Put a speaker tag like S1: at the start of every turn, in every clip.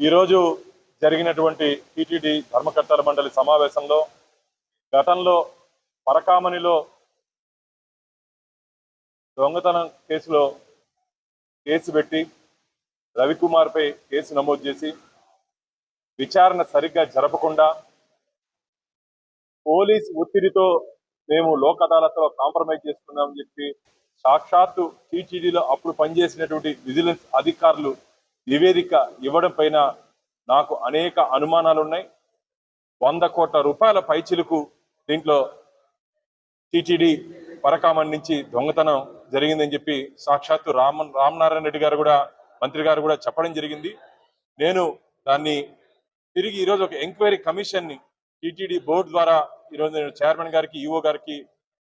S1: ఈరోజు జరిగినటువంటి టిటిడి ధర్మకర్తల మండలి సమావేశంలో గతంలో పరకామణిలో దొంగతనం కేసులో కేసు పెట్టి రవికుమార్పై కేసు నమోదు చేసి విచారణ సరిగ్గా జరపకుండా పోలీస్ ఒత్తిడితో మేము లోక్ అదాలత్లో కాంప్రమైజ్ చేసుకున్నామని చెప్పి సాక్షాత్తు టీటీడీలో అప్పుడు పనిచేసినటువంటి విజిలెన్స్ అధికారులు నివేదిక ఇవ్వడం పైన నాకు అనేక అనుమానాలు ఉన్నాయి వంద కోట్ల రూపాయల పైచిలుకు దీంట్లో టీటీడీ పరకామణి నుంచి దొంగతనం జరిగిందని చెప్పి సాక్షాత్తు రామ రామనారాయణ రెడ్డి గారు కూడా మంత్రి గారు కూడా చెప్పడం జరిగింది. నేను దాన్ని తిరిగి ఈరోజు ఒక ఎంక్వైరీ కమిషన్ని టీటీడీ బోర్డు ద్వారా ఈరోజు నేను చైర్మన్ గారికి ఈఓ గారికి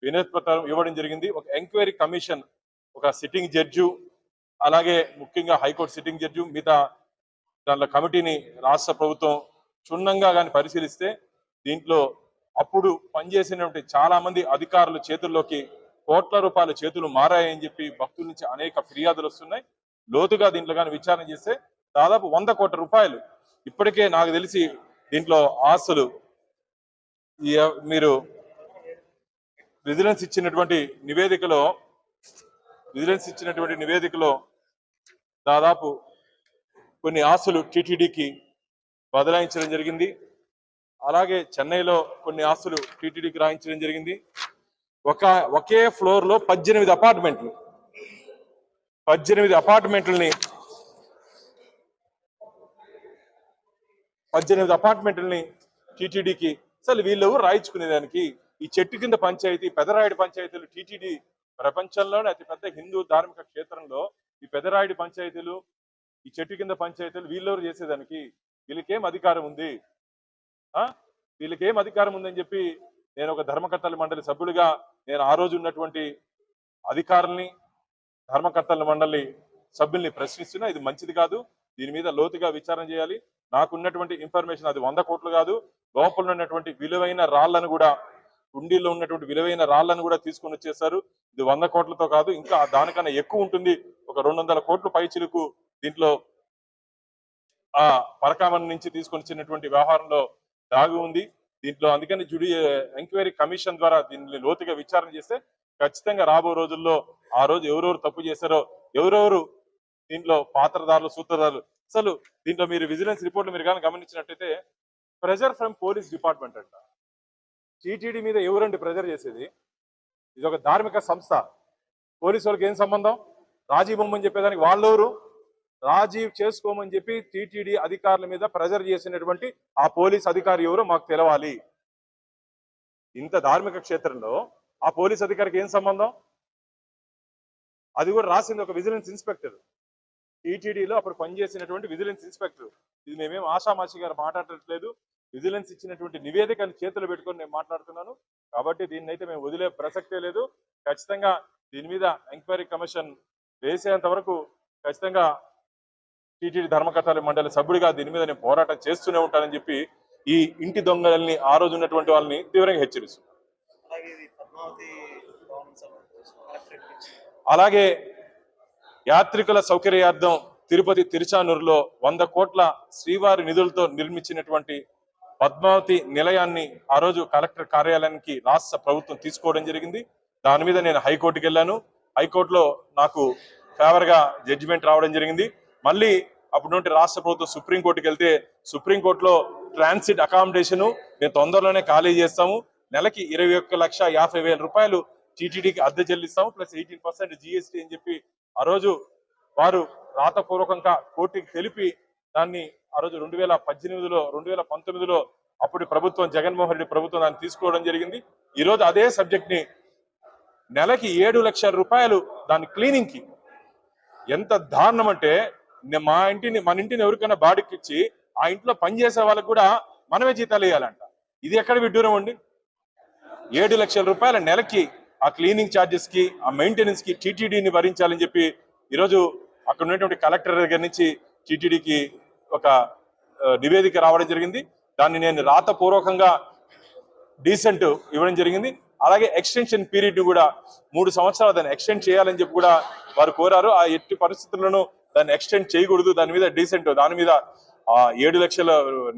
S1: వినతి పత్రం ఇవ్వడం జరిగింది. ఒక ఎంక్వైరీ కమిషన్ ఒక సిట్టింగ్ జడ్జు అలాగే ముఖ్యంగా హైకోర్టు సిట్టింగ్ జడ్జి మిగతా దాంట్లో కమిటీని రాష్ట్ర ప్రభుత్వం క్షుణ్ణంగా కానీ పరిశీలిస్తే దీంట్లో అప్పుడు పనిచేసినటువంటి చాలా మంది అధికారుల చేతుల్లోకి కోట్ల రూపాయల చేతులు మారాయని చెప్పి భక్తుల నుంచి అనేక ఫిర్యాదులు వస్తున్నాయి. లోతుగా దీంట్లో కానీ విచారణ చేస్తే దాదాపు వంద కోట్ల రూపాయలు. ఇప్పటికే నాకు తెలిసి దీంట్లో ఆస్తులు ఈ మీరు విజిలెన్స్ ఇచ్చినటువంటి నివేదికలో విజిలెన్స్ ఇచ్చినటువంటి నివేదికలో దాదాపు కొన్ని ఆస్తులు టీటీడీకి బదలాయించడం జరిగింది. అలాగే చెన్నైలో కొన్ని ఆస్తులు టీటీడీకి రాయించడం జరిగింది. ఒక ఒకే ఫ్లోర్లో పద్దెనిమిది అపార్ట్మెంట్లు. పద్దెనిమిది అపార్ట్మెంట్లని పద్దెనిమిది అపార్ట్మెంట్లని టీటీడీకి అసలు వీళ్ళు రాయించుకునేదానికి ఈ చెట్టు కింద పంచాయతీ పెదరాయుడు పంచాయతీలు టీటీడీ ప్రపంచంలోనే అతిపెద్ద హిందూ ధార్మిక క్షేత్రంలో ఈ పెదరాయుడు పంచాయతీలు ఈ చెట్టు కింద పంచాయతీలు వీళ్ళెవరు చేసేదానికి? వీళ్ళకేం అధికారం ఉంది? ఆ? వీళ్ళకేం అధికారం ఉందని చెప్పి నేను ఒక ధర్మకర్తల మండలి సభ్యుడిగా నేను ఆ రోజు ఉన్నటువంటి అధికారుల్ని ధర్మకర్తల మండలి సభ్యుల్ని ప్రశ్నిస్తున్నా ఇది మంచిది కాదు. దీని మీద లోతుగా విచారణ చేయాలి. నాకున్నటువంటి ఇన్ఫర్మేషన్ అది వంద కోట్లు కాదు. లోపల ఉన్నటువంటి విలువైన రాళ్ళను కూడా కుండీల్లో ఉన్నటువంటి విలువైన రాళ్ళను కూడా తీసుకొని వచ్చేసారు ఇది వంద కోట్లతో కాదు ఇంకా దానికన్నా ఎక్కువ ఉంటుంది. ఒక రెండు వందల కోట్ల పైచిలుకు దీంట్లో ఆ పరకామణి నుంచి తీసుకొని చిన్నటువంటి వ్యవహారంలో దాగి ఉంది. దీంట్లో అందుకని జుడి ఎంక్వైరీ కమిషన్ ద్వారా దీన్ని లోతుగా విచారణ చేస్తే ఖచ్చితంగా రాబో రోజుల్లో ఆ రోజు ఎవరెవరు తప్పు చేశారో ఎవరెవరు దీంట్లో పాత్రదారులు సూత్రధారులు అసలు దీంట్లో మీరు విజిలెన్స్ రిపోర్ట్లు మీరు కానీ గమనించినట్టయితే ప్రెజర్ ఫ్రమ్ పోలీస్ డిపార్ట్మెంట్ అంట. టీటీడీ మీద ఎవరండి ప్రెజర్ చేసేది? ఇది ఒక ధార్మిక సంస్థ. పోలీసు వాళ్ళకి ఏం సంబంధం? రాజీ బొమ్మని చెప్పేదానికి వాళ్ళెవరు? రాజీ చేసుకోమని చెప్పి టీటీడీ అధికారుల మీద ప్రెజర్ చేసినటువంటి ఆ పోలీస్ అధికారి ఎవరో మాకు తెలవాలి. ఇంత ధార్మిక క్షేత్రంలో ఆ పోలీస్ అధికారికి ఏం సంబంధం? అది కూడా రాసింది ఒక విజిలెన్స్ ఇన్స్పెక్టర్. టీటీడీలో అప్పుడు పనిచేసినటువంటి విజిలెన్స్ ఇన్స్పెక్టర్. ఇది మేమేం ఆషామాషి గారు మాట్లాడట్లేదు. విజిలెన్స్ ఇచ్చినటువంటి నివేదికను చేతులు పెట్టుకొని నేను మాట్లాడుతున్నాను. కాబట్టి దీన్ని అయితే మేము వదిలే ప్రసక్తే లేదు. ఖచ్చితంగా దీని మీద ఎంక్వైరీ కమిషన్ వేసేంత వరకు ఖచ్చితంగా టీటీడీ ధర్మకర్తల మండలి సభ్యుడిగా దీని మీద నేను పోరాటం చేస్తూనే ఉంటానని చెప్పి ఈ ఇంటి దొంగలని ఆ రోజు ఉన్నటువంటి వాళ్ళని తీవ్రంగా
S2: నుంచి
S1: అలాగే యాత్రికుల సౌకర్యార్థం తిరుపతి తిరుచానూరులో వంద కోట్ల శ్రీవారి నిధులతో నిర్మించినటువంటి పద్మావతి నిలయాన్ని ఆ రోజు కలెక్టర్ కార్యాలయానికి రాష్ట్ర ప్రభుత్వం తీసుకోవడం జరిగింది. దాని మీద నేను హైకోర్టుకి వెళ్ళాను. హైకోర్టులో నాకు ఫేవర్గా జడ్జిమెంట్ రావడం జరిగింది. మళ్ళీ అప్పుడు నుండి రాష్ట్ర ప్రభుత్వం సుప్రీంకోర్టుకి వెళ్తే సుప్రీంకోర్టులో ట్రాన్సిట్ అకామిడేషన్ మేము తొందరలోనే ఖాళీ చేస్తాము. నెలకి ఇరవై ఒక్క లక్ష యాభై వేల రూపాయలు టీటీడీకి అద్దె చెల్లిస్తాము. ప్లస్ ఎయిటీన్ పర్సెంట్ జిఎస్టీ అని చెప్పి ఆ రోజు వారు రాతపూర్వకంగా కోర్టుకి తెలిపి దాన్ని ఆ రోజు రెండు వేల పద్దెనిమిదిలో రెండు వేల పంతొమ్మిదిలో అప్పుడు ప్రభుత్వం జగన్మోహన్ రెడ్డి ప్రభుత్వం దాన్ని తీసుకోవడం జరిగింది. ఈరోజు అదే సబ్జెక్ట్ని నెలకి ఏడు లక్షల రూపాయలు దాని క్లీనింగ్కి. ఎంత దారుణం అంటే మా ఇంటిని మన ఇంటిని ఎవరికైనా బాడీకి ఇచ్చి ఆ ఇంట్లో పనిచేసే వాళ్ళకి కూడా మనమే జీతాలు వేయాలంట ఇది ఎక్కడ విడ్డూరం అండి? ఏడు లక్షల రూపాయల నెలకి ఆ క్లీనింగ్ ఛార్జెస్కి ఆ మెయింటెనెన్స్కి టీటీడీని భరించాలని చెప్పి ఈరోజు అక్కడ ఉన్నటువంటి కలెక్టర్ దగ్గర నుంచి టీటీడీకి ఒక నివేదిక రావడం జరిగింది. దాన్ని నేను రాతపూర్వకంగా డీసెంట్ ఇవ్వడం జరిగింది. అలాగే ఎక్స్టెన్షన్ పీరియడ్ కూడా మూడు సంవత్సరాలు దాన్ని ఎక్స్టెండ్ చేయాలని చెప్పి కూడా వారు కోరారు. ఆ ఎట్టి పరిస్థితుల్లోనూ దాన్ని ఎక్స్టెండ్ చేయకూడదు. దాని మీద డీసెంట్ దాని మీద ఆ ఏడు లక్షల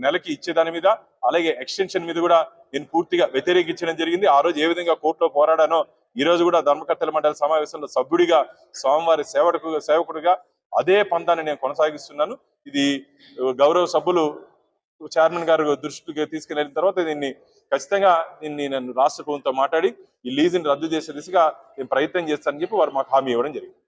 S1: నెలకి ఇచ్చేదాని మీద అలాగే ఎక్స్టెన్షన్ మీద కూడా నేను పూర్తిగా వ్యతిరేకించడం జరిగింది. ఆ రోజు ఏ విధంగా కోర్టులో పోరాడానో ఈ రోజు కూడా ధర్మకర్తల మండలి సమావేశంలో సభ్యుడిగా స్వామివారి సేవకు సేవకుడిగా అదే పంతాన్ని నేను కొనసాగిస్తున్నాను. ఇది గౌరవ సభ్యులు చైర్మన్ గారు దృష్టికి తీసుకెళ్ళిన తర్వాత దీన్ని ఖచ్చితంగా నేను నేను రాష్ట్ర ప్రభుత్వంతో మాట్లాడి ఈ లీజుని రద్దు చేసే దిశగా నేను ప్రయత్నం చేస్తానని చెప్పి వారు మాకు హామీ ఇవ్వడం జరిగింది.